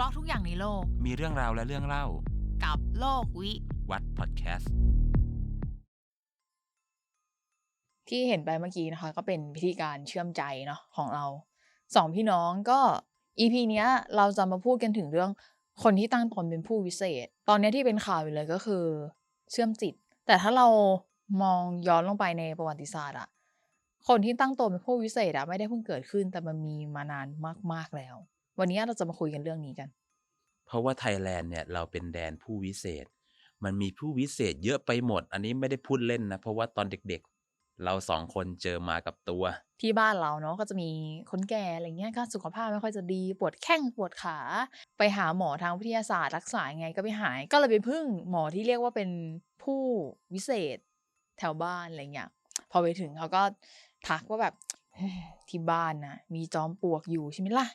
ราะทุกอย่างในโลก มีเรื่องราวและเรื่องเล่า กับโลกวิวัดพอดแคสต์ที่เห็นไปเมื่อกี้นะคะ ก็เป็นพิธีการเชื่อมใจเนาะของเราสองพี่น้องก็ EP เนี้ย เราจะมาพูดกันถึงเรื่องคนที่ตั้งตนเป็นผู้วิเศษ ตอนเนี้ยที่เป็นข่าวอยู่เลยก็คือ เชื่อมจิต แต่ถ้าเรามองย้อนลงไปในประวัติศาสตร์อะคนที่ตั้งตนเป็นผู้วิเศษอะไม่ได้เพิ่งเกิดขึ้นแต่มันมีมานานมาก ๆแล้ว วันนี้เราจะมาคุยกันเรื่องนี้กัน เพราะว่าไทยแลนด์เนี่ยเราเป็นแดนผู้วิเศษ มันมีผู้วิเศษเยอะไปหมด อันนี้ไม่ได้พูดเล่นนะ เพราะว่าตอนเด็กๆ เราสองคนเจอมากับตัว ที่บ้านเราเนาะก็จะมีคนแก่อะไรเงี้ยก็สุขภาพไม่ค่อยจะดีปวดแข้งปวดขา ไปหาหมอทางวิทยาศาสตร์รักษายังไงก็ไม่หาย ก็เลยไปพึ่งหมอที่เรียกว่าเป็นผู้วิเศษแถวบ้านอะไรเงี้ยพอไปถึงเขาก็ทักว่าแบบที่บ้านนะมีจอมปลวกอยู่ใช่ไหมล่ะ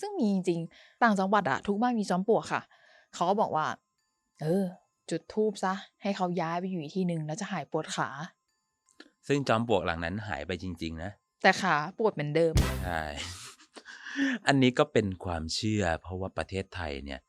ซึ่งมีจริงๆต่างจังหวัดอะทุกบ้านมีจอมปลวกค่ะ เขาก็บอกว่า เออ จุดทูบซะ ให้เขาย้ายไปอยู่อีกที่หนึ่งแล้วจะหายปวดขา ซึ่งจอมปลวกหลังนั้นหายไปจริง ๆ นะ แต่ขาปวดเหมือนเดิม ใช่ อันนี้ก็เป็นความเชื่อ เพราะว่าประเทศไทยเนี่ย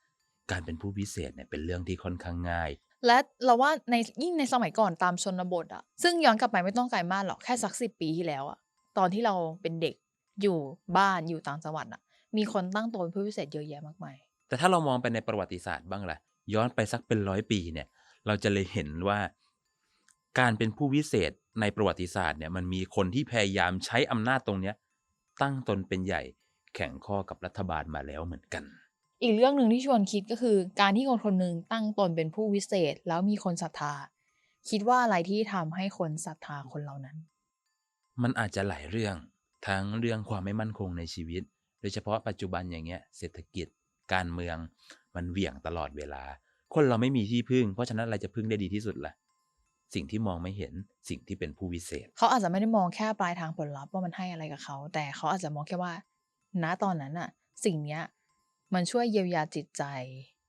การเป็นผู้พิเศษเนี่ยเป็นเรื่องที่ค่อนข้างง่าย และเราว่าในยิ่งในสมัยก่อนตามชนบทอะซึ่งย้อนกลับไปไม่ต้องไกลมากหรอกแค่สักสิบปีที่แล้วอะตอนที่เราเป็นเด็กอยู่บ้านอยู่ต่างจังหวัดอะ มีคนตั้งตัวเป็นผู้พิเศษเยอะแยะมากมาย แต่ถ้าเรามองไปในประวัติศาสตร์บ้างล่ะ ย้อนไปสักเป็นร้อยปีเนี่ย เราจะเลยเห็นว่า การเป็นผู้วิเศษในประวัติศาสตร์เนี่ยมันมีคนที่พยายามใช้อำนาจตรงเนี้ย ตั้งตนเป็นใหญ่แข่งข้อกับรัฐบาลมาแล้วเหมือนกัน อีกเรื่องหนึ่งที่ชวนคิดก็คือ การที่คนคนหนึ่งตั้งตนเป็นผู้วิเศษ แล้วมีคนศรัทธา คิดว่าอะไรที่ทำให้คนศรัทธาคนเหล่านั้น มันอาจจะหลายเรื่องทั้งเรื่องความไม่มั่นคงในชีวิต โดยเฉพาะปัจจุบันอย่างเงี้ยเศรษฐกิจการเมืองมันเหวี่ยงตลอดเวลา คนเราไม่มีที่พึ่ง เพราะฉะนั้นอะไรจะพึ่งได้ดีที่สุดล่ะสิ่งที่มองไม่เห็นสิ่งที่เป็นผู้วิเศษ เขาอาจจะไม่ได้มองแค่ปลายทางผลลัพธ์ว่ามันให้อะไรกับเขา แต่เขาอาจจะมองแค่ว่า ณตอนนั้นอะสิ่งเนี้ยมันช่วยเยียวยาจิตใจ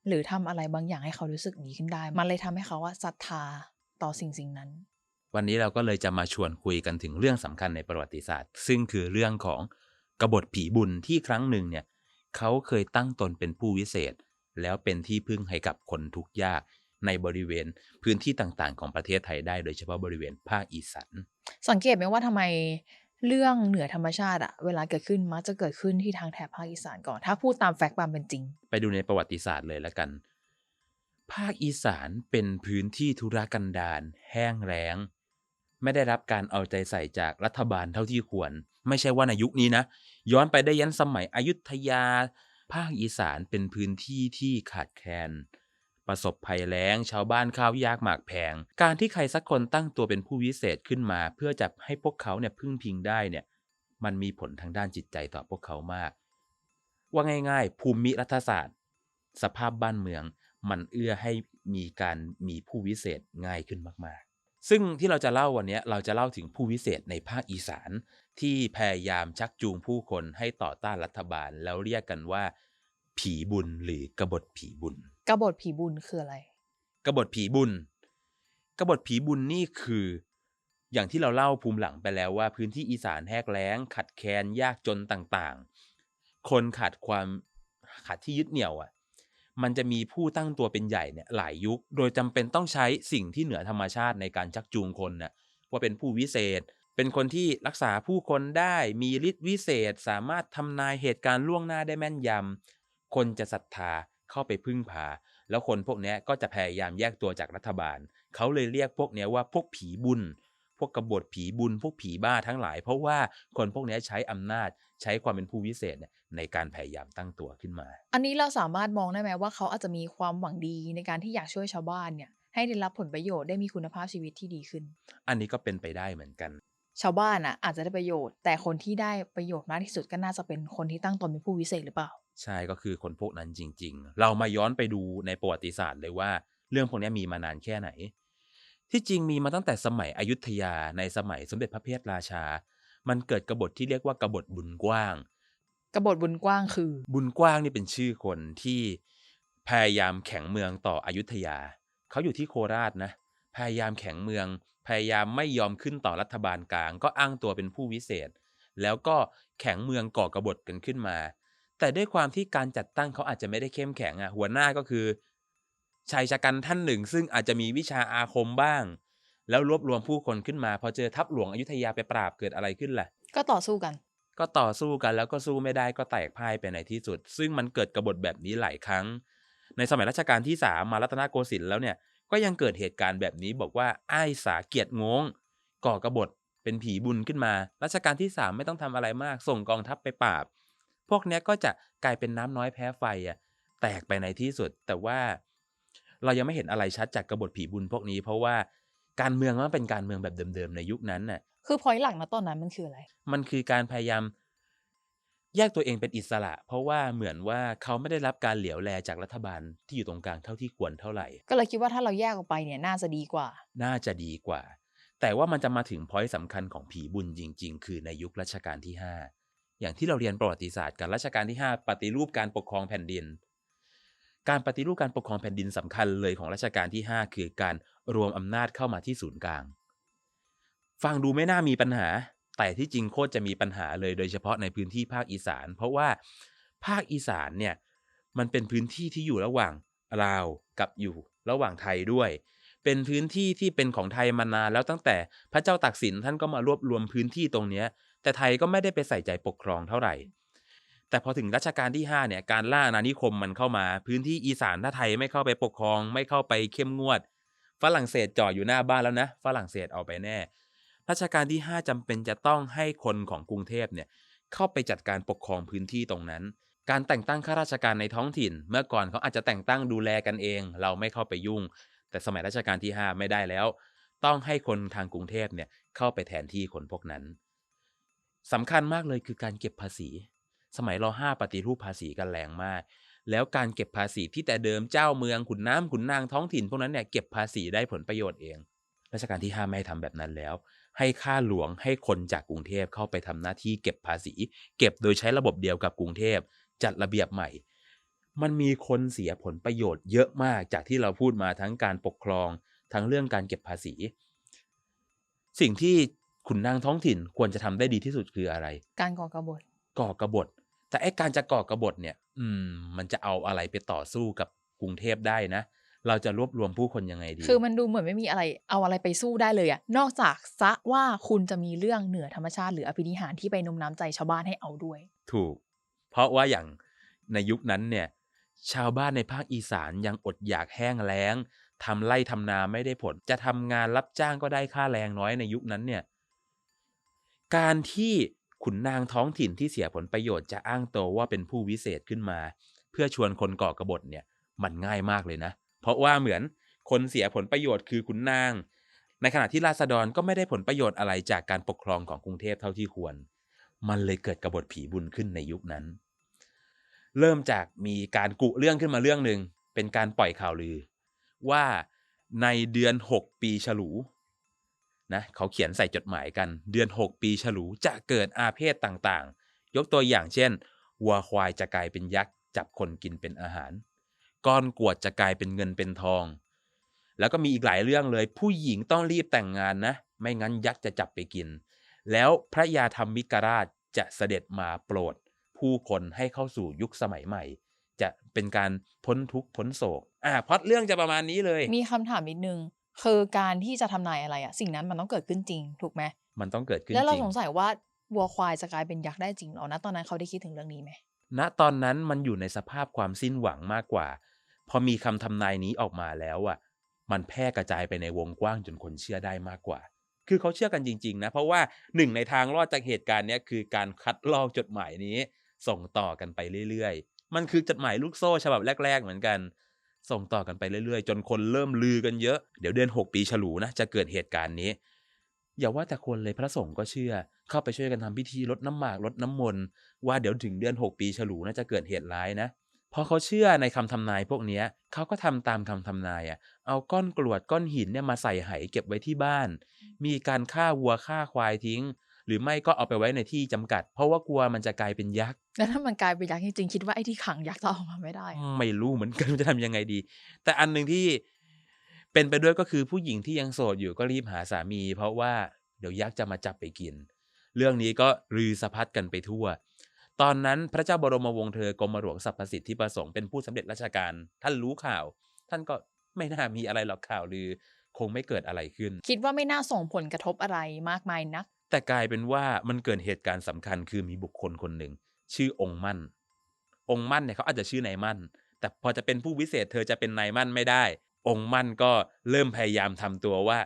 หรือทำอะไรบางอย่างให้เขารู้สึกดีขึ้นได้ มันเลยทำให้เขาว่าศรัทธาต่อสิ่งสิ่งนั้น วันนี้เราก็เลยจะมาชวนคุยกันถึงเรื่องสำคัญในประวัติศาสตร์ ซึ่งคือเรื่องของ กบฏผีบุญที่ครั้งหนึ่งเนี่ยเขาเคยตั้งตนเป็นผู้วิเศษ แล้วเป็นที่พึ่งให้กับคนทุกข์ยากในบริเวณพื้นที่ต่างๆ ของประเทศไทยได้โดยเฉพาะบริเวณภาคอีสานสังเกตไหมว่าทำไมเรื่องเหนือธรรมชาติอะเวลาเกิดขึ้นมักจะเกิดขึ้นที่ทางแถบภาคอีสานก่อน ถ้าพูดตามแฟกต์ความเป็นจริง ไปดูในประวัติศาสตร์เลยแล้วกัน ภาคอีสานเป็นพื้นที่ธุรกันดารแห้งแล้ง ไม่ได้รับการเอาใจใส่จากรัฐบาลเท่าที่ควร ไม่ใช่ว่าในยุคนี้นะ ย้อนไปได้ยันสมัยอยุธยา ภาคอีสานเป็นพื้นที่ที่ขาดแคลนประสบภัยแล้งชาวบ้านข้าวยากหมากแพง การที่ใครสักคนตั้งตัวเป็นผู้วิเศษขึ้นมา เพื่อจะให้พวกเขาเนี่ยพึ่งพิงได้เนี่ยมันมีผลทางด้านจิตใจต่อพวกเขามาก ว่าง่ายๆ ภูมิรัฐศาสตร์ สภาพบ้านเมือง มันเอื้อให้มีการมีผู้วิเศษง่ายขึ้นมากๆ ซึ่งที่เราจะเล่าวันนี้เราจะเล่าถึงผู้วิเศษในภาคอีสานที่พยายามชักจูงผู้คนให้ต่อต้านรัฐบาล แล้วเรียกกันว่า ผีบุญหรือกบฏผีบุญ กบฏผีบุญคืออะไร กบฏผีบุญ กบฏผีบุญนี่คือ อย่างที่เราเล่าภูมิหลังไปแล้วว่า พื้นที่อีสานแห้งแล้ง ขัดแคลนยากจนต่างๆ คนขาดความขาดที่ยึดเหนี่ยวอะ มันจะมีผู้ตั้งตัวเป็นใหญ่เนี่ยหลายยุค โดยจำเป็นต้องใช้สิ่งที่เหนือธรรมชาติในการชักจูงคนน่ะว่าเป็นผู้วิเศษ เป็นคนที่รักษาผู้คนได้มีฤทธิ์วิเศษ สามารถทำนายเหตุการณ์ล่วงหน้าได้แม่นยำคนจะศรัทธาเข้าไปพึ่งพา แล้วคนพวกนี้ก็จะพยายามแยกตัวจากรัฐบาล เขาเลยเรียกพวกนี้ว่าพวกผีบุญ วกกบฏผีบุญพวกผีบ้าทั้งหลาย เพราะว่าคนพวกเนี้ยใช้อำนาจใช้ความเป็นผู้วิเศษเนี่ยในการพยายามตั้งตัวขึ้นมา อันนี้เราสามารถมองได้ไหมว่าเขาอาจจะมีความหวังดีในการที่อยากช่วยชาวบ้านเนี่ยให้ได้รับผลประโยชน์ได้มีคุณภาพชีวิตที่ดีขึ้น อันนี้ก็เป็นไปได้เหมือนกัน ชาวบ้านอะอาจจะได้ประโยชน์ แต่คนที่ได้ประโยชน์มากที่สุดก็น่าจะเป็นคนที่ตั้งตนเป็นผู้วิเศษหรือเปล่า ใช่ก็คือคนพวกนั้นจริง ๆ เรามาย้อนไปดูในประวัติศาสตร์เลยว่า เรื่องพวกนี้มีมานานแค่ไหน ที่จริงมีมาตั้งแต่สมัยอยุธยาในสมัยสมเด็จพระเพทราชา มันเกิดกบฏที่เรียกว่ากบฏบุญกว้าง กบฏบุญกว้างคือ บุญกว้างนี่เป็นชื่อคนที่พยายามแข็งเมืองต่ออยุธยา เขาอยู่ที่โคราชนะ พยายามแข็งเมือง พยายามไม่ยอมขึ้นต่อรัฐบาลกลาง ก็อ้างตัวเป็นผู้วิเศษ แล้วก็แข็งเมืองก่อกบฏกันขึ้นมา แต่ด้วยความที่การจัดตั้งเขาอาจจะไม่ได้เข้มแข็งอะหัวหน้าก็คือ ชายชะกันท่านหนึ่ง ซึ่งอาจจะมีวิชาอาคมบ้าง แล้วรวบรวมผู้คนขึ้นมา พอเจอทัพหลวงอยุธยาไปปราบเกิดอะไรขึ้นล่ะ ก็ต่อสู้กัน ก็ต่อสู้กันแล้วก็สู้ไม่ได้ก็แตกพ่ายไปในที่สุด ซึ่งมันเกิดกบฏแบบนี้หลายครั้ง ในสมัยรัชกาลที่สามมารัตนโกสินทร์แล้วเนี่ยก็ยังเกิดเหตุการณ์แบบนี้บอกว่าไอ้ายสาเกียรติงงก่อกบฏเป็นผีบุญขึ้นมา รัชกาลที่สามไม่ต้องทำอะไรมาก ส่งกองทัพไปปราบ พวกเนี้ยก็จะกลายเป็นน้ำน้อยแพ้ไฟอะแตกไปในที่สุด แต่ว่า เรายังไม่เห็นอะไรชัดจากกบฏผีบุญพวกนี้ เพราะว่าการเมืองมันเป็นการเมืองแบบเดิมๆในยุคนั้นน่ะ คือพอยหลักนะตอนนั้นมันคืออะไร มันคือการพยายามแยกตัวเองเป็นอิสระ เพราะว่าเหมือนว่าเขาไม่ได้รับการเหลียวแลจากรัฐบาลที่อยู่ตรงกลางเท่าที่ควรเท่าไหร่ ก็เลยคิดว่าถ้าเราแยกออกไปเนี่ยน่าจะดีกว่า น่าจะดีกว่า แต่ว่ามันจะมาถึงพอยต์สำคัญของผีบุญจริง ๆ คือในยุครัชกาลที่ 5 อย่างที่เราเรียนประวัติศาสตร์กันรัชกาลที่ 5 ปฏิรูปการปกครองแผ่นดิน การปฏิรูปการปกครองแผ่นดินสำคัญเลยของรัชกาลที่ 5 คือการรวมอำนาจเข้ามาที่ศูนย์กลาง ฟังดูไม่น่ามีปัญหา แต่ที่จริงโคตรจะมีปัญหาเลยโดยเฉพาะในพื้นที่ภาคอีสาน เพราะว่าภาคอีสานเนี่ยมันเป็นพื้นที่ที่อยู่ระหว่างลาวกับอยู่ระหว่างไทยด้วย เป็นพื้นที่ที่เป็นของไทยมานานแล้วตั้งแต่พระเจ้าตากสินท่านก็มารวบรวมพื้นที่ตรงนี้แต่ไทยก็ไม่ได้ไปใส่ใจปกครองเท่าไหร่ แต่พอถึงรัชกาลที่ 5 เนี่ยการล่าอาณานิคมมันเข้ามา พื้นที่อีสานถ้าไทยไม่เข้าไปปกครอง ไม่เข้าไปเข้มงวด ฝรั่งเศสจ่ออยู่หน้าบ้านแล้วนะ ฝรั่งเศสเอาไปแน่ รัชกาลที่ 5จำเป็นจะต้องให้คนของกรุงเทพเนี่ยเข้าไปจัดการปกครองพื้นที่ตรงนั้น การแต่งตั้งข้าราชการในท้องถิ่น เมื่อก่อนเขาอาจจะแต่งตั้งดูแลกันเอง เราไม่เข้าไปยุ่ง แต่สมัยรัชกาลที่ 5 ไม่ได้แล้ว ต้องให้คนทางกรุงเทพเนี่ยเข้าไปแทนที่คนพวกนั้นสำคัญมากเลยคือการเก็บภาษี สมัยรห้าปฏิรูปภาษีกันแรงมาก แล้วการเก็บภาษีที่แต่เดิมเจ้าเมืองขุนน้ำขุนนางท้องถิ่นพวกนั้นเนี่ยเก็บภาษีได้ผลประโยชน์เองรัชกาลที่5ไม่ให้ทำแบบนั้นแล้ว ให้ค่าหลวงให้คนจากกรุงเทพเข้าไปทำหน้าที่เก็บภาษี เก็บโดยใช้ระบบเดียวกับกรุงเทพจัดระเบียบใหม่ มันมีคนเสียผลประโยชน์เยอะมากจากที่เราพูดมาทั้งการปกครองทั้งเรื่องการเก็บภาษี สิ่งที่ขุนนางท้องถิ่นควรจะทำได้ดีที่สุดคืออะไร การก่อกบฏก่อกบฏ แต่ไอ้การจะก่อกบฏเนี่ย อืม มันจะเอาอะไรไปต่อสู้กับกรุงเทพได้นะ เราจะรวบรวมผู้คนยังไงดี คือมันดูเหมือนไม่มีอะไรเอาอะไรไปสู้ได้เลยอะนอกจากซะว่าคุณจะมีเรื่องเหนือธรรมชาติหรืออภินิหารที่ไปโนมน้ำใจชาวบ้านให้เอาด้วย ถูก เพราะว่าอย่างในยุคนั้นเนี่ย ชาวบ้านในภาคอีสานยังอดอยากแห้งแล้งทำไร่ทำนาไม่ได้ผล จะทำงานรับจ้างก็ได้ค่าแรงน้อยในยุคนั้นเนี่ย การที่ ขุนนางท้องถิ่นที่เสียผลประโยชน์จะอ้างตัวว่าเป็นผู้วิเศษขึ้นมา เพื่อชวนคนก่อกบฏเนี่ยมันง่ายมากเลยนะ เพราะว่าเหมือนคนเสียผลประโยชน์คือขุนนาง ในขณะที่ราษฎรก็ไม่ได้ผลประโยชน์อะไรจากการปกครองของกรุงเทพเท่าที่ควร มันเลยเกิดกบฏผีบุญขึ้นในยุคนั้น เริ่มจากมีการกุเรื่องขึ้นมาเรื่องหนึ่งเป็นการปล่อยข่าวลือ ว่าในเดือน 6 ปีฉลู นะเขาเขียนใส่จดหมายกัน เดือน 6 ปีฉลูจะเกิดอาเพศต่างๆ ยกตัวอย่างเช่น วัวควายจะกลายเป็นยักษ์ จับคนกินเป็นอาหาร ก้อนกวดจะกลายเป็นเงินเป็นทอง แล้วก็มีอีกหลายเรื่องเลย ผู้หญิงต้องรีบแต่งงานนะ ไม่งั้นยักษ์จะจับไปกิน แล้วพระยาธรรมมิกราชจะเสด็จมาโปรด ผู้คนให้เข้าสู่ยุคสมัยใหม่ จะเป็นการพ้นทุกข์พ้นโศก อ่าพอดเรื่องจะประมาณนี้เลย มีคำถามนิดนึง คือการที่จะทำนายอะไรอะสิ่งนั้นมันต้องเกิดขึ้นจริง ถูกไหมมันต้องเกิดขึ้นแล้วเราจริงสงสัยว่าวัวควายจะกลายเป็นยักษ์ได้จริงเหรอนะตอนนั้นเขาได้คิดถึงเรื่องนี้ไหมณตอนนั้นมันอยู่ในสภาพความสิ้นหวังมากกว่า พอมีคำทำนายนี้ออกมาแล้วอะ มันแพร่กระจายไปในวงกว้างจนคนเชื่อได้มากกว่า คือเขาเชื่อกันจริง ๆ นะ เพราะว่าหนึ่งในทางรอดจากเหตุการณ์เนี้ยคือการคัดลอกจดหมายนี้ ส่งต่อกันไปเรื่อยๆ มันคือจดหมายลูกโซ่ฉบับแรก ๆ เหมือนกัน ส่งต่อกันไปเรื่อยๆ จนคนเริ่มลือกันเยอะ เดี๋ยวเดือนหกปีฉลูนะ จะเกิดเหตุการณ์นี้ อย่าว่าแต่คนเลยพระสงฆ์ก็เชื่อ เข้าไปช่วยกันทำพิธีลดน้ำหมากลดน้ำมนต์ว่าเดี๋ยวถึงเดือน 6 ปีฉลูน่าจะเกิดเหตุร้ายนะพอเขาเชื่อในคำทำนายพวกนี้เขาก็ทำตามคำทำนายอะ เอาก้อนกรวดก้อนหินเนี่ยมาใส่ไหเก็บไว้ที่บ้าน มีการฆ่าวัวฆ่าควายทิ้ง รือไม่ก็เอาไปไว้ในที่จำกัด เพราะว่ากลัวมันจะกลายเป็นยักษ์แล้วถ้ามันกลายเป็นยักษ์จริงๆคิดว่าไอ้ที่ขังยักษ์จะออกมาไม่ได้อะไม่รู้เหมือนกันจะทำยังไงดี แต่อันหนึ่งที่เป็นไปด้วยก็คือผู้หญิงที่ยังโสดอยู่ก็รีบหาสามี เพราะว่าเดี๋ยวยักษ์จะมาจับไปกิน เรื่องนี้ก็ลือสะพัดกันไปทั่ว ตอนนั้นพระเจ้าบรมวงศ์เธอกรมหลวงสรรพสิทธิประสงค์เป็นผู้สำเร็จราชการ ท่านรู้ข่าว ท่านก็ไม่น่ามีอะไรหรอกข่าวลือคงไม่เกิดอะไรขึ้น คิดว่าไม่น่าส่งผลกระทบอะไรมากมายนัก แต่กลายเป็นว่ามันเกิดเหตุการณ์สำคัญคือมีบุคคลคนหนึ่ง ชื่อองค์มั่น องค์มั่นเนี่ยเขาอาจจะชื่อนายมั่น แต่พอจะเป็นผู้วิเศษเธอจะเป็นนายมั่นไม่ได้ องค์มั่นก็เริ่มพยายามทำตัวว่า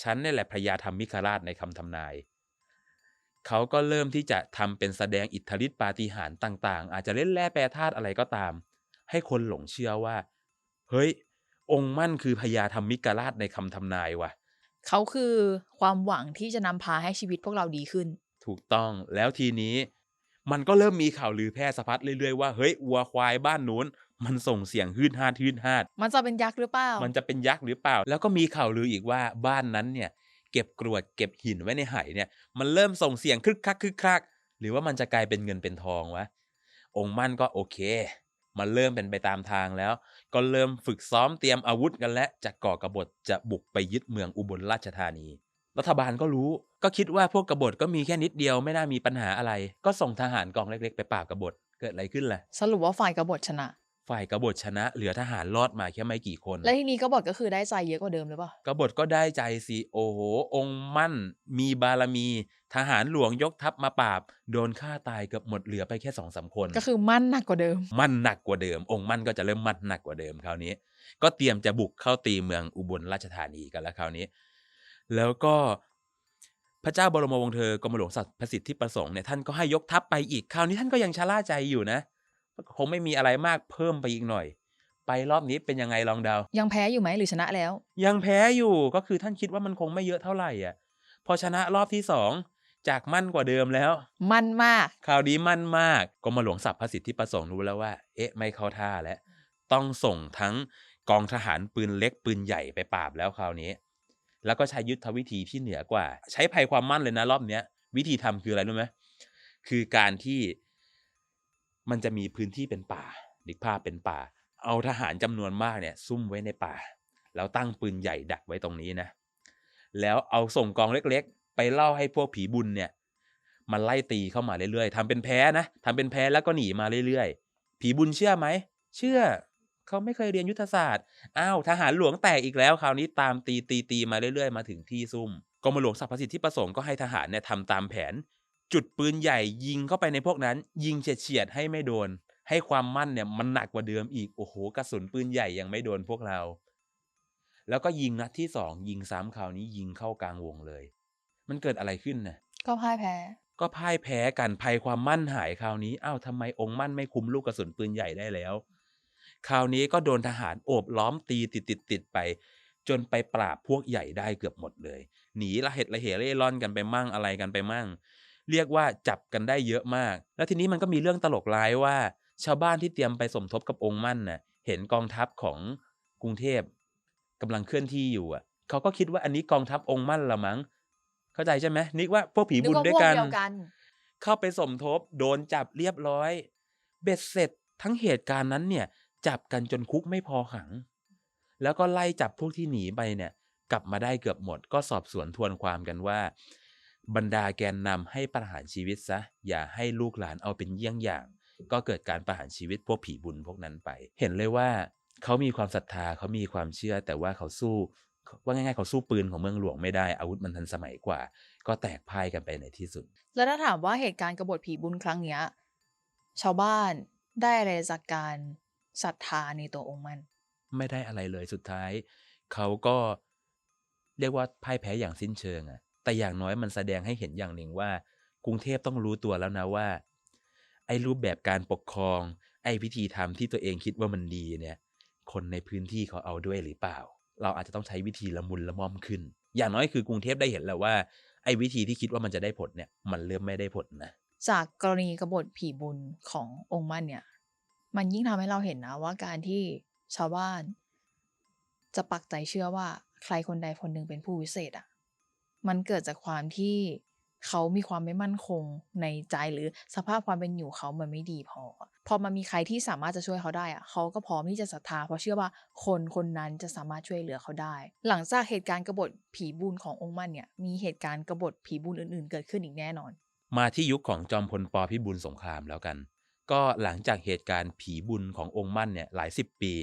ฉันนี่แหละพระยาธรรมมิคราชในคำทำนายเขาก็เริ่มที่จะทำเป็นแสดงอิทธิฤทธิปาฏิหาริย์ต่าง ๆ อาจจะเล่นแร่แปรธาตุอะไรก็ตาม ให้คนหลงเชื่อว่า เฮ้ย องค์มั่นคือพญาธรรมมิกราชในคำทำนายว่ะ เขาคือความหวังที่จะนำพาให้ชีวิตพวกเราดีขึ้น ถูกต้องแล้วทีนี้ มันก็เริ่มมีข่าวลือแพร่สะพัดเรื่อยๆว่าเฮ้ยวัวควายบ้านนู้น มันส่งเสียงฮืดฮาดฮืดฮาดมันจะเป็นยักษ์หรือเปล่า มันจะเป็นยักษ์หรือเปล่า แล้วก็มีข่าวลืออีกว่าบ้านนั้นเนี่ย เก็บกรวดเก็บหินไว้ในไหเนี่ยมันเริ่มส่งเสียงคึกคักคึกคักหรือว่ามันจะกลายเป็นเงินเป็นทองวะองค์มั่นก็โอเค มันเริ่มเป็นไปตามทางแล้ว ก็เริ่มฝึกซ้อมเตรียมอาวุธกันและจะก่อกรบฏจะบุกไปยึดเมืองอุบลราชธานี รัฐบาลก็รู้ก็คิดว่าพวกกบฏก็มีแค่นิดเดียวไม่น่ามีปัญหาอะไร ก็ส่งทหารกองเล็กๆ ไปปราบกบฏเกิดอะไรขึ้นล่ะ สรุปว่าฝ่ายกบฏชนะ ฝ่ายกบฏชนะเหลือทหารรอดมาแค่ไม่กี่คน และทีนี้กบฏก็คือได้ใจเยอะกว่าเดิมหรือเปล่ากบฏก็ได้ใจสิโอ้โห องค์มั่น มีบารมี ทหารหลวงยกทัพมาปราบ โดนฆ่าตายเกือบหมดเหลือไปแค่สองสามคน ก็คือมั่นหนักกว่าเดิม มั่นหนักกว่าเดิม องค์มั่นก็จะเริ่มมั่นหนักกว่าเดิมคราวนี้ ก็เตรียมจะบุกเข้าตีเมืองอุบลราชธานีกันแล้วคราวนี้ แล้วก็พระเจ้าบรมวงศ์เธอกรมหลวงสัตย์ประสิทธิประสงค์เนี่ยท่านก็ให้ยกทัพไปอีกคราวนี้ท่านก็ยังชะล่าใจอยู่นะ คงไม่มีอะไรมากเพิ่มไปอีกหน่อย ไปรอบนี้เป็นยังไงลองเดา ยังแพ้อยู่ไหมหรือชนะแล้ว ยังแพ้อยู่ก็คือท่านคิดว่ามันคงไม่เยอะเท่าไหร่อะ พอชนะรอบที่สองจากมั่นกว่าเดิมแล้ว มั่นมากคราวนี้มั่นมากกรมหลวงสัพพสิทธิประสงค์รู้แล้วว่า เอ๊ะ ไม่เข้าท่าแล้ว ต้องส่งทั้งกองทหารปืนเล็กปืนใหญ่ไปปราบแล้วคราวนี้ แล้วก็ใช้ยุทธวิธีที่เหนือกว่า ใช้ภัยความมั่นเลยนะรอบเนี้ย วิธีทำคืออะไรรู้ไหมคือการที่ มันจะมีพื้นที่เป็นป่านึกภาพเป็นป่า เอาทหารจำนวนมากเนี่ยซุ่มไว้ในป่า แล้วตั้งปืนใหญ่ดักไว้ตรงนี้นะ แล้วเอาส่งกองเล็กๆ ไปเล่าให้พวกผีบุญเนี่ยมันไล่ตีเข้ามาเรื่อยๆทำเป็นแพ้นะทำเป็นแพ้แล้วก็หนีมาเรื่อยๆ ผีบุญเชื่อไหม เชื่อ เขาไม่เคยเรียนยุทธศาสตร์ อ้าวทหารหลวงแตกอีกแล้ว คราวนี้ตามตีตีตีมาเรื่อยๆ มาถึงที่ซุ่มกรมหลวงสรรพสิทธิประสงค์ก็ให้ทหารเนี่ยทำตามแผน จุดปืนใหญ่ยิงเข้าไปในพวกนั้น ยิงเฉียดๆให้ไม่โดน ให้ความมั่นเนี่ยมันหนักกว่าเดิมอีกโอ้โหกระสุนปืนใหญ่ยังไม่โดนพวกเรา แล้วก็ยิงนัดที่สองยิงซ้ำคราวนี้ยิงเข้ากลางวงเลย มันเกิดอะไรขึ้นน่ะก็พ่ายแพ้ ก็พ่ายแพ้กันภัยความมั่นหายคราวนี้อ้าวทำไมองค์มั่นไม่คุมลูกกระสุนปืนใหญ่ได้แล้ว คราวนี้ก็โดนทหารโอบล้อมตีติดติดติดๆๆไป จนไปปราบพวกใหญ่ได้เกือบหมดเลย หนีละเหตุละเหเร่ร่อนกันไปมั่งอะไรกันไปมั่ง เรียกว่าจับกันได้เยอะมาก แล้วทีนี้มันก็มีเรื่องตลกร้ายว่า ชาวบ้านที่เตรียมไปสมทบกับองค์มั่นน่ะเห็นกองทัพของกรุงเทพกำลังเคลื่อนที่อยู่อะเขาก็คิดว่าอันนี้กองทัพองค์มั่นละมั้ง เข้าใจใช่ไหมนึกว่าพวกผีบุญนึกว่าด้วยพวกกันเดียวกัน เข้าไปสมทบโดนจับเรียบร้อย เบ็ดเสร็จทั้งเหตุการณ์นั้นเนี่ย จับกันจนคุกไม่พอขัง แล้วก็ไล่จับพวกที่หนีไปเนี่ย กลับมาได้เกือบหมด ก็สอบสวนทวนความกันว่า บรรดาแกนนำให้ประหารชีวิตซะ อย่าให้ลูกหลานเอาเป็นเยี่ยงอย่าง ก็เกิดการประหารชีวิตพวกผีบุญพวกนั้นไป เห็นเลยว่าเขามีความศรัทธาเขามีความเชื่อ แต่ว่าเขาสู้ว่าง่ายๆเขาสู้ปืนของเมืองหลวงไม่ได้อาวุธมันทันสมัยกว่า ก็แตกพ่ายกันไปในที่สุด แล้วถ้าถามว่าเหตุการณ์กบฏผีบุญครั้งเนี้ยชาวบ้านได้อะไรจากการศรัทธาในตัวองค์มัน ไม่ได้อะไรเลยสุดท้าย เขาก็เรียกว่าพ่ายแพ้อย่างสิ้นเชิงอะ แต่อย่างน้อยมันแสดงให้เห็นอย่างหนึ่งว่า กรุงเทพต้องรู้ตัวแล้วนะว่า ไอ้รูปแบบการปกครอง ไอ้พิธีทำที่ตัวเองคิดว่ามันดีเนี่ย คนในพื้นที่เขาเอาด้วยหรือเปล่า เราอาจจะต้องใช้วิธีละมุนละม่อมขึ้น อย่างน้อยคือกรุงเทพได้เห็นแล้วว่าไอ้วิธีที่คิดว่ามันจะได้ผลเนี่ยมันเริ่มไม่ได้ผลนะจากกรณีกบฏผีบุญขององค์มันเนี่ย มันยิ่งทำให้เราเห็นนะว่าการที่ชาวบ้าน จะปักใจเชื่อว่าใครคนใดคนหนึ่งเป็นผู้วิเศษอะ่ะ มันเกิดจากความที่เขามีความไม่มั่นคงในใจหรือสภาพความเป็นอยู่เขามันไม่ดีพอ พอมันมีใครที่สามารถจะช่วยเขาได้อะเขาก็พร้อมที่จะศรัทธาเพราะเชื่อว่าคนคนนั้นจะสามารถช่วยเหลือเขาได้ หลังจากเหตุการณ์กบฏผีบุญขององค์มันเนี่ยมีเหตุการณ์กบฏผีบุญอื่นๆ เกิดขึ้นอีกแน่นอน มาที่ยุคของจอมพลปพิบูลสงครามแล้วกัน ก็หลังจากเหตุการณ์ผีบุญขององค์มั่นเนี่ยหลายสิบปี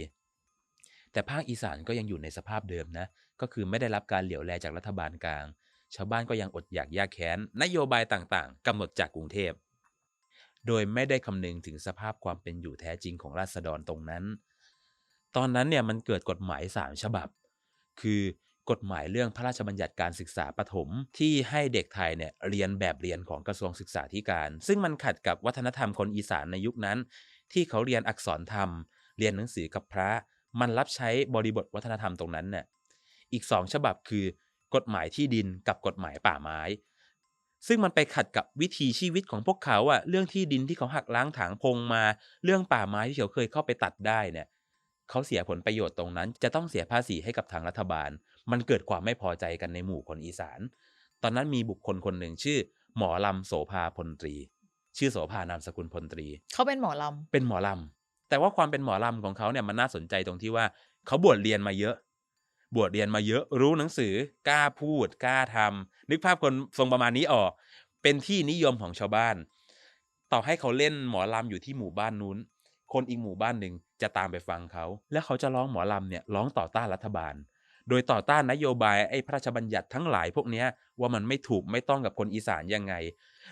แต่ภาคอีสานก็ยังอยู่ในสภาพเดิมนะก็คือไม่ได้รับการเหลียวแลจากรัฐบาลกลาง ชาวบ้านก็ยังอดอยากยากแค้น นโยบายต่างๆกำหนดจากกรุงเทพ โดยไม่ได้คำนึงถึงสภาพความเป็นอยู่แท้จริงของราษฎรตรงนั้น ตอนนั้นเนี่ยมันเกิดกฎหมายสามฉบับ คือกฎหมายเรื่องพระราชบัญญัติการศึกษาประถมที่ให้เด็กไทยเนี่ยเรียนแบบเรียนของกระทรวงศึกษาธิการ ซึ่งมันขัดกับวัฒนธรรมคนอีสานในยุคนั้น ที่เขาเรียนอักษรธรรม เรียนหนังสือกับพระ มันรับใช้บริบทวัฒนธรรมตรงนั้นเนี่ยอีกสองฉบับคือ กฎหมายที่ดินกับกฎหมายป่าไม้ ซึ่งมันไปขัดกับวิถีชีวิตของพวกเขาอะเรื่องที่ดินที่เขาหักล้างถางพงมา เรื่องป่าไม้ที่เขาเคยเข้าไปตัดได้เนี่ยเขาเสียผลประโยชน์ตรงนั้น จะต้องเสียภาษีให้กับทางรัฐบาล มันเกิดความไม่พอใจกันในหมู่คนอีสาน ตอนนั้นมีบุคคลคนหนึ่งชื่อ หมอลำโสภาพลตรี ชื่อโสภานามสกุลพลตรี เขาเป็นหมอลเป็นหมอลำ แต่ว่าความเป็นหมอลำของเขาเนี่ยมันน่าสนใจตรงที่ว่า เขาบวชเรียนมาเยอะ บวชเรียนมาเยอะรู้หนังสือกล้าพูดกล้าทำนึกภาพคนทรงประมาณนี้ออก เป็นที่นิยมของชาวบ้าน ต่อให้เขาเล่นหมอลำอยู่ที่หมู่บ้านนู้น คนอีกหมู่บ้านหนึ่งจะตามไปฟังเขา แล้วเขาจะร้องหมอลำเนี่ยร้องต่อต้านรัฐบาล โดยต่อต้านนโยบายไอ้พระราชบัญญัติทั้งหลายพวกเนี้ยว่ามันไม่ถูกไม่ต้องกับคนอีสานยังไง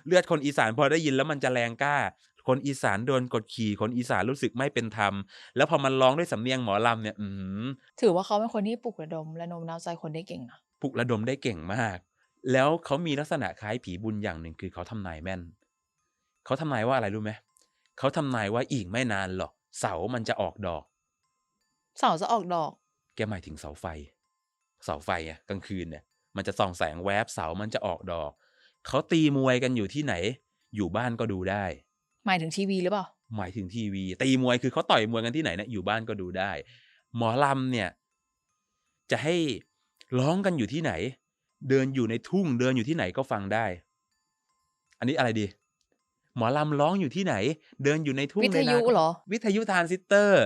เลือดคนอีสานพอได้ยินแล้วมันจะแรงกล้า คนอีสานโดนกดขี่คนอีสานรู้สึกไม่เป็นธรรม แล้วพอมันร้องด้วยสำเนียงหมอลำเนี่ยอืมำถือว่าเขาเป็นคนที่ปลุกระดมและโน้มน้าวใจคนได้เก่งนะปลุกระดมได้เก่งมาก แล้วเขามีลักษณะคล้ายผีบุญอย่างหนึ่งคือเขาทำนายแม่น เขาทำนายว่าอะไรรู้ไหมเขาทำนายว่าอีกไม่นานหรอกเสามันจะออกดอก เสาจะออกดอก แกหมายถึงเสาไฟ เสาไฟอะกลางคืนเนี่ยมันจะส่องแสงแวบเสามันจะออกดอก เขาตีมวยกันอยู่ที่ไหน อยู่บ้านก็ดูได้ หมายถึงทีวีหรือเปล่า หมายถึงทีวี ตีมวยคือเขาต่อยมวยกันที่ไหนเนี่ยอยู่บ้านก็ดูได้ หมอลำเนี่ย จะให้ร้องกันอยู่ที่ไหน เดินอยู่ในทุ่งเดินอยู่ที่ไหนก็ฟังได้ อันนี้อะไรดี หมอลำร้องอยู่ที่ไหน เดินอยู่ในทุ่งวิทยุในนาก็เหรอ วิทยุทรานซิสเตอร์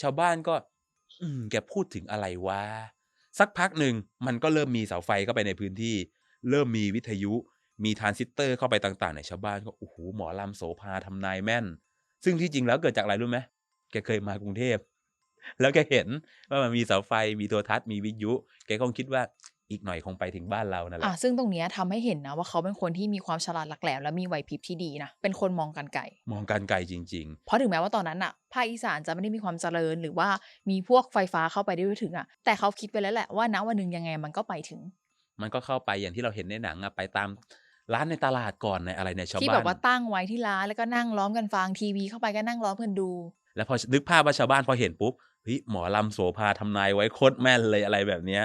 ชาวบ้านก็ อืมแกพูดถึงอะไรวะสักพักหนึ่งมันก็เริ่มมีเสาไฟเข้าไปในพื้นที่ เริ่มมีวิทยุ มีทรานซิสเตอร์เข้าไปต่างๆในยชาวบ้านก็โอ้โหหมอลำโสภาทำนายแม่น ซึ่งที่จริงแล้วเกิดจากอะไรรู้ไหมแกเคยมากรุงเทพ แล้วแกเห็นว่ามันมีเสาไฟมีโทรทัศน์มีวิทยุ แกก็คงคิดว่าอีกหน่อยคงไปถึงบ้านเรานั่นแหอะละซึ่งตรงเนี้ยทำให้เห็นนะว่าเขาเป็นคนที่มีความฉลาดหลักแหลมและมีไหวพริบที่ดีนะ เป็นคนมองกันไกล มองการไกลจริงเพราะถึงแม้ว่าตอนนั้นอะภาคอีสานจะไม่ได้มีความเจริญหรือว่ามีพวกไฟฟ้าเข้าไปได้ด้วยถึงอะแต่เขาคิดไปแล้วแหละว่าณวันหนึ่งยังไงมันก็ไปถึงๆมันก็เข้าไปอย่างที่เราเห็นในหนังอะไปตาม ร้านในตลาดก่อนในอะไรในยชาวที่บ้าแบนบว่าตั้งไว้ที่ร้านแล้วก็นั่งล้อมกันฟังทีวีเข้าไปก็นั่งล้อมกันดู แล้วพอนึกภาพว่าชาวบ้านพอเห็นปุ๊บเฮ้ยหมอลำโสภาทำนายไว้โคตรแม่นเลยอะไรแบบเนี้ย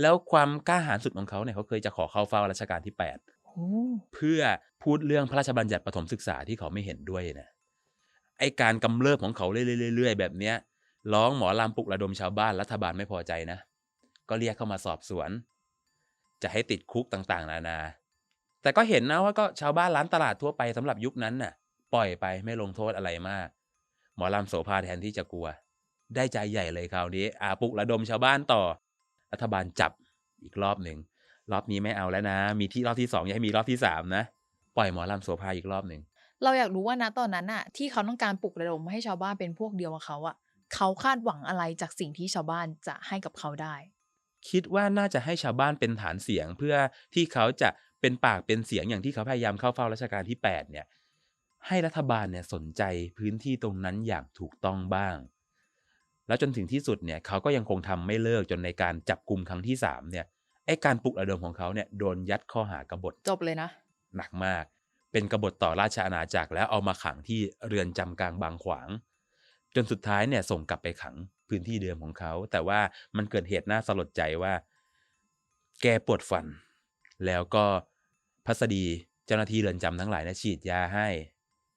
แล้วความกล้าหาญสุดของเขาเนี่ยเขาเคยจะขอเข้าเฝ้ารัชกาลที่8โอ้เพื่อพูดเรื่องพระราชบัญญัติประถมศึกษาที่เขาไม่เห็นด้วยนะไอการกำเริบของเขาเรื่อยๆๆแบบเนี้ยร้องหมอลำปลุกระดมชาวบ้านรัฐบาลไม่พอใจนะ ก็เรียกเข้ามาสอบสวน จะให้ติดคุกต่างๆ นานา แต่ก็เห็นนะว่าก็ชาวบ้านร้านตลาดทั่วไปสำหรับยุคนั้นน่ะ ปล่อยไปไม่ลงโทษอะไรมาก หมอลำโสภาแทนที่จะกลัว ได้ใจใหญ่เลยคราวนี้ อาปลุกระดมชาวบ้านต่อ รัฐบาลจับอีกรอบหนึ่งรอบนี้ไม่เอาแล้วนะ มีที่รอบที่สองอย่าให้มีรอบที่สามนะปล่อยหมอลำโสภาอีกรอบหนึ่งเราอยากรู้ว่านะตอนนั้นอะที่เขาต้องการปลุกระดมให้ชาวบ้านเป็นพวกเดียวกับเขาอะเขาคาดหวังอะไรจากสิ่งที่ชาวบ้านจะให้กับเขาได้ คิดว่าน่าจะให้ชาวบ้านเป็นฐานเสียงเพื่อที่เขาจะ เป็นปากเป็นเสียงอย่างที่เขาพยายามเข้าเฝ้ารัชกาลที่8เนี่ยให้รัฐบาลเนี่ยสนใจพื้นที่ตรงนั้นอย่างถูกต้องบ้าง แล้วจนถึงที่สุดเนี่ยเขาก็ยังคงทำไม่เลิกจนในการจับกลุ่มครั้งที่3เนี่ยไอ้การปลุกระดมของเขาเนี่ยโดนยัดข้อหากบฏจบเลยนะ หนักมาก เป็นกบฏต่อราชอาณาจักรแล้วเอามาขังที่เรือนจำกลางบางขวาง จนสุดท้ายเนี่ยส่งกลับไปขังพื้นที่เดิมของเขา แต่ว่ามันเกิดเหตุน่าสลดใจว่า แกปวดฟัน แล้วก็ พัสดีเจ้าหน้าที่เรือนจำทั้งหลายนะฉีดยาให้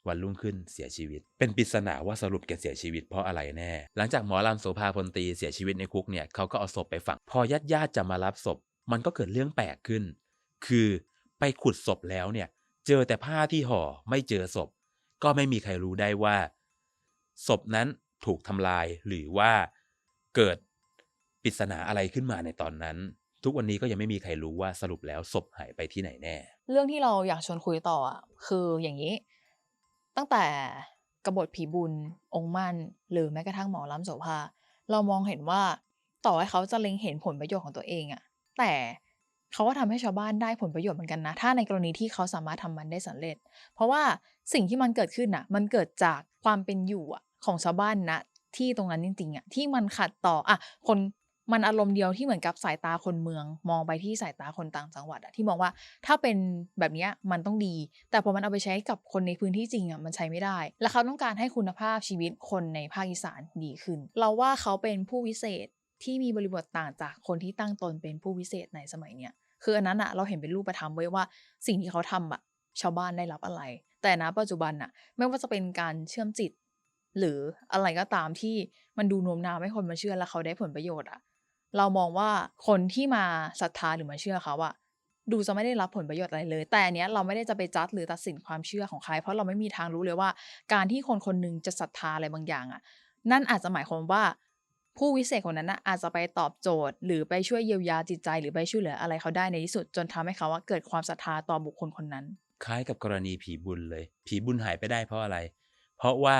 วันรุ่งขึ้นเสียชีวิต เป็นปริศนาว่าสรุปแกเสียชีวิตเพราะอะไรแน่ หลังจากหมอลำโสภาพลตีเสียชีวิตในคุกเนี่ยเขาก็เอาศพไปฝัง พอญาติญาติๆจะมารับศพ มันก็เกิดเรื่องแปลกขึ้น คือไปขุดศพแล้วเนี่ย เจอแต่ผ้าที่ห่อไม่เจอศพ ก็ไม่มีใครรู้ได้ว่า ศพนั้นถูกทำลายหรือว่าเกิดปริศนาอะไรขึ้นมาในตอนนั้น ทุกวันนี้ก็ยังไม่มีใครรู้ว่าสรุปแล้วศพหายไปที่ไหนแน่ เรื่องที่เราอยากชวนคุยต่ออะคืออย่างนี้ ตั้งแต่กบฏผีบุญ องค์มั่น หรือแม้กระทั่งหมอล้ำโสภาเรามองเห็นว่าต่อให้เขาจะเล็งเห็นผลประโยชน์ของตัวเองอะแต่เขาก็ทำให้ชาวบ้านได้ผลประโยชน์เหมือนกันนะ ถ้าในกรณีที่เขาสามารถทำมันได้สำเร็จ เพราะว่าสิ่งที่มันเกิดขึ้นน่ะ มันเกิดจากความเป็นอยู่อะของชาวบ้านนะที่ตรงนั้นจริงๆอะที่มันขัดต่ออะคน มันอารมณ์เดียวที่เหมือนกับสายตาคนเมือง มองไปที่สายตาคนต่างจังหวัดอะที่มองว่าถ้าเป็นแบบนี้มันต้องดี แต่พอมันเอาไปใช้กับคนในพื้นที่จริงอะมันใช้ไม่ได้ และเขาต้องการให้คุณภาพชีวิตคนในภาคอีสานดีขึ้น เราว่าเขาเป็นผู้วิเศษที่มีบริบทต่างจากคนที่ตั้งตนเป็นผู้วิเศษในสมัยเนี้ยคืออันนั้นอะเราเห็นเป็นรูปธรรมไว้ว่าสิ่งที่เขาทำอะชาวบ้านได้รับอะไร แต่ณปัจจุบันอะไม่ว่าจะเป็นการเชื่อมจิต หรืออะไรก็ตามที่มันดูโน้มน้าวให้คนมาเชื่อแล้วเขาได้ผลประโยชน์อะ เรามองว่าคนที่มาศรัทธาหรือมาเชื่อเขาอะดูจะไม่ได้รับผลประโยชน์อะไรเลย แต่อันเนี้ยเราไม่ได้จะไปจัดหรือตัดสินความเชื่อของใคร เพราะเราไม่มีทางรู้เลยว่า การที่คนคนหนึงจะศรัทธาอะไรบางอย่างอะนั่นอาจจะหมายความว่า ผู้วิเศษคนนั้นนะอาจจะไปตอบโจทย์ หรือไปช่วยเยียวยาจิตใจหรือไปช่วยเหลืออะไรเขาได้ในที่สุด จนทำให้เขาว่าเกิดความศรัทธาต่อบุคคลคนนั้น คล้ายกับกรณีผีบุญเลย ผีบุญหายไปได้เพราะอะไร เพราะว่า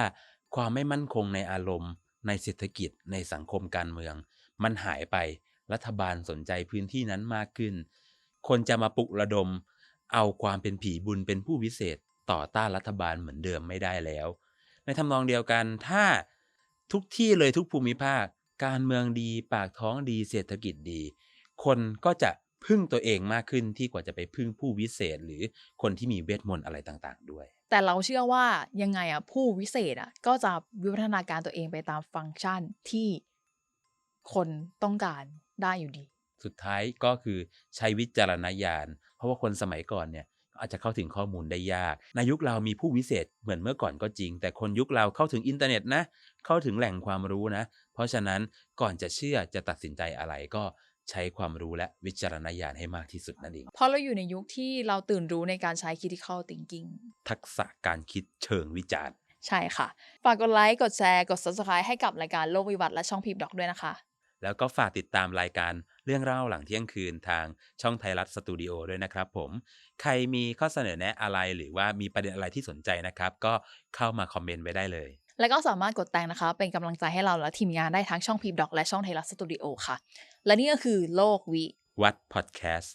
ความไม่มั่นคงในอารมณ์ ในเศรษฐกิจในสังคมการเมือง มันหายไปรัฐบาลสนใจพื้นที่นั้นมากขึ้น คนจะมาปลุกระดม เอาความเป็นผีบุญเป็นผู้วิเศษต่อต้านรัฐบาลเหมือนเดิมไม่ได้แล้ว ในทำนองเดียวกันถ้าทุกที่เลยทุกภูมิภาค การเมืองดีปากท้องดีเศรษฐกิจดี คนก็จะพึ่งตัวเองมากขึ้นที่กว่าจะไปพึ่งผู้วิเศษหรือคนที่มีเวทมนต์อะไรต่างๆ ด้วย แต่เราเชื่อว่ายังไงอะผู้วิเศษอะก็จะวิวัฒนาการตัวเองไปตามฟังก์ชันที่ คนต้องการได้อยู่ดี สุดท้ายก็คือใช้วิจารณญาณ เพราะว่าคนสมัยก่อนเนี่ยอาจจะเข้าถึงข้อมูลได้ยาก ในยุคเรามีผู้วิเศษเหมือนเมื่อก่อนก็จริง แต่คนยุคเราเข้าถึงอินเทอร์เน็ตนะ เข้าถึงแหล่งความรู้นะ เพราะฉะนั้นก่อนจะเชื่อจะตัดสินใจอะไรก็ใช้ความรู้และวิจารณญาณให้มากที่สุดนั่นเอง เพราะเราอยู่ในยุคที่เราตื่นรู้ในการใช้ critical thinking ทักษะการคิดเชิงวิจารณ์ ใช่ค่ะ ฝากกดไลค์ กดแชร์ กด subscribe ให้กับรายการโลกวิวัฒน์และช่องพีบด็อกด้วยนะคะ แล้วก็ฝากติดตามรายการเรื่องเล่าหลังเที่ยงคืนทางช่องไทยรัฐสตูดิโอด้วยนะครับผม ใครมีข้อเสนอแนะอะไรหรือว่ามีประเด็นอะไรที่สนใจนะครับ ก็เข้ามาคอมเมนต์ไว้ได้เลย แล้วก็สามารถกดแต่งนะคะ เป็นกำลังใจให้เราและทีมงานได้ทั้งช่องพีบด็อกและช่องไทยรัฐสตูดิโอค่ะ และนี่ก็คือโลกวิวัดพอดแคสต์